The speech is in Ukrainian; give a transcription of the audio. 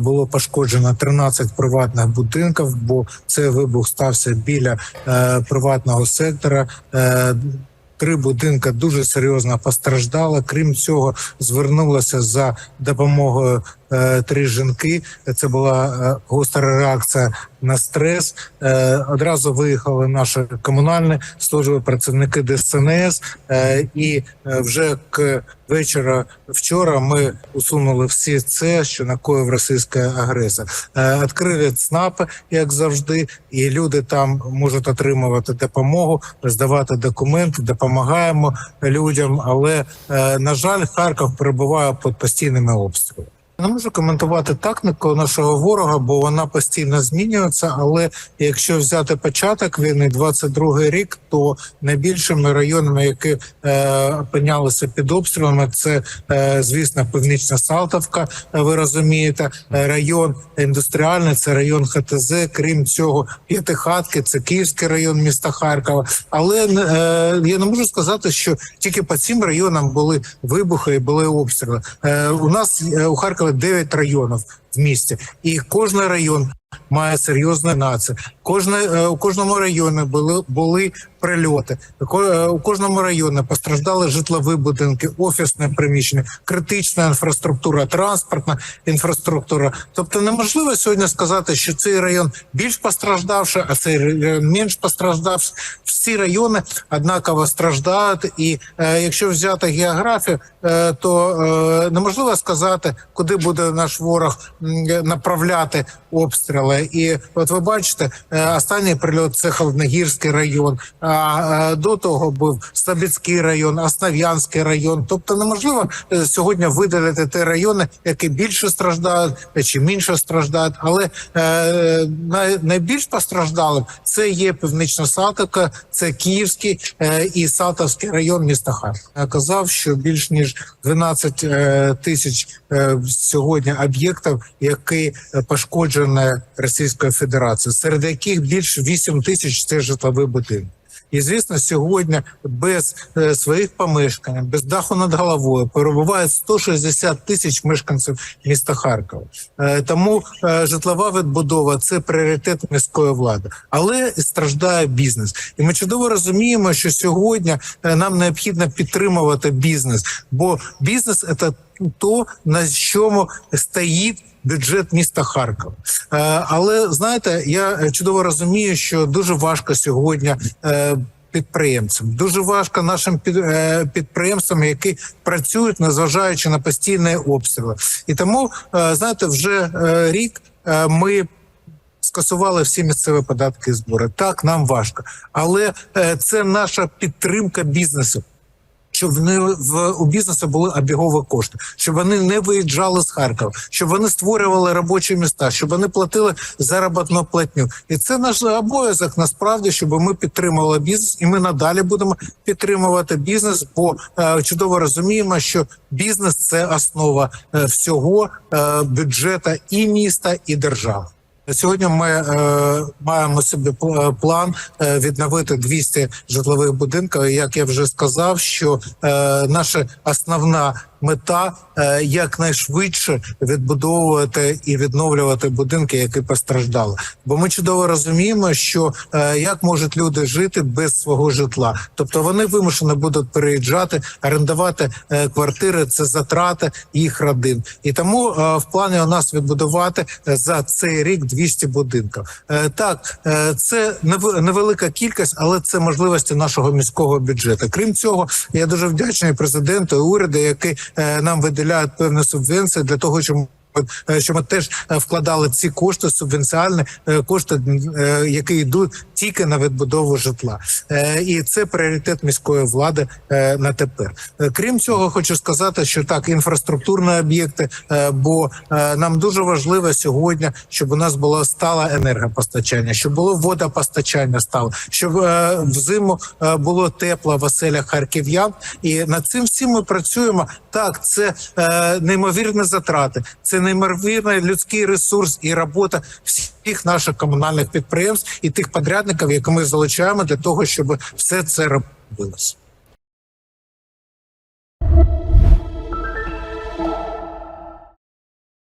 Було пошкоджено 13 приватних будинків, бо цей вибух стався біля е, приватного сектора. Е, Три будинки дуже серйозно постраждали. Крім цього, звернулася за допомогою три жінки. Це була е, гостра реакція на стрес. Е, одразу виїхали наші комунальні служби, працівники ДСНС, е, і е, вже к вечора вчора ми усунули всі це, що накоїв російська агресія. Е, Відкрили ЦНАПи, як завжди, і люди там можуть отримувати допомогу, здавати документи, допомагаємо людям. Але е, на жаль, Харків перебуває під постійними обстрілами. Не можу коментувати тактику нашого ворога, бо вона постійно змінюється. Але якщо взяти початок війни, 22-й рік, то найбільшими районами, які е, опинялися під обстрілами, це е, звісно Північна Салтовка. е, Ви розумієте, е, район індустріальний, це район ХТЗ. Крім цього, П'ятихатки, це Київський район міста Харкова. Але е, я не можу сказати, що тільки по цим районам були вибухи і були обстріли. Е, у нас е, у Харкові 9 районів в місті, і кожен район має серйозні нації. Кожне е, у кожному районі були були прильоти. Е, У кожному районі постраждали житлові будинки, офісне приміщення, критична інфраструктура, транспортна інфраструктура. Тобто неможливо сьогодні сказати, що цей район більш постраждавший, а цей район менш постраждавший. Всі райони однаково страждають, і е, якщо взяти географію, е, то е, неможливо сказати, куди буде наш ворог направляти обстріли. І от ви бачите, е, останній прильот це Холодногірський район. А е, до того був Слобідський район, Основ'янський район. Тобто неможливо е, сьогодні видалити ті райони, які більше страждають е, чи менше страждають. Але найбільш постраждалим це є Північна Салтовка, це Київський і Салтовський район міста Харкова. Я казав, що більш ніж 12 е, тисяч сьогодні об'єктів, які пошкоджені Російською Федерацією, серед яких більш 8 тисяч це житлові будинки. І звісно, сьогодні без е, своїх помешкань, без даху над головою перебувають 160 тисяч мешканців міста Харкова. Е, тому е, житлова відбудова це пріоритет міської влади, але страждає бізнес. І ми чудово розуміємо, що сьогодні нам необхідно підтримувати бізнес, бо бізнес це то на чому стоїть бюджет міста Харкова. Е, але знаєте, я е, чудово розумію, що дуже важко сьогодні. Е, Підприємцям дуже важко нашим під, підприємствам, які працюють, незважаючи на постійні обстріли. І тому знаєте, вже рік ми скасували всі місцеві податки і збори. Так нам важко, але це наша підтримка бізнесу. Щоб вони в у бізнесу були обігові кошти, щоб вони не виїжджали з Харкова, щоб вони створювали робочі міста, щоб вони платили заробітну платню. І це наш обов'язок насправді, щоб ми підтримували бізнес, і ми надалі будемо підтримувати бізнес, бо е, чудово розуміємо, що бізнес це основа е, всього е, бюджету і міста, і держави. Сьогодні ми е, маємо собі пл- план е, відновити 200 житлових будинків. Як я вже сказав, що е, наша основна мета е, якнайшвидше відбудовувати і відновлювати будинки, які постраждали. Бо ми чудово розуміємо, що е, як можуть люди жити без свого житла, тобто вони вимушені будуть переїжджати, орендувати е, квартири. Це затрати їх родин. І тому в плані у нас відбудувати за цей рік 200 будинків. Так, це нев- невелика кількість, але це можливості нашого міського бюджету. Крім цього, я дуже вдячний президенту і уряду, які е, нам виділяють певні субвенції для того, щоб е, що ми теж е, вкладали ці кошти субвенціальні е, кошти, е, які йдуть тільки на відбудову житла, Е, і це пріоритет міської влади е, на тепер. Е, Крім цього, хочу сказати, що так інфраструктурні об'єкти, е, бо е, нам дуже важливо сьогодні, щоб у нас було стале енергопостачання, щоб було водопостачання стало, щоб е, взиму е, було тепло в оселях харків'ян. І над цим всім ми працюємо. Так, це е, неймовірні затрати, це неймовірний людський ресурс і робота всіх наших комунальних підприємств і тих подрядників, які ми залучаємо для того, щоб все це робилося.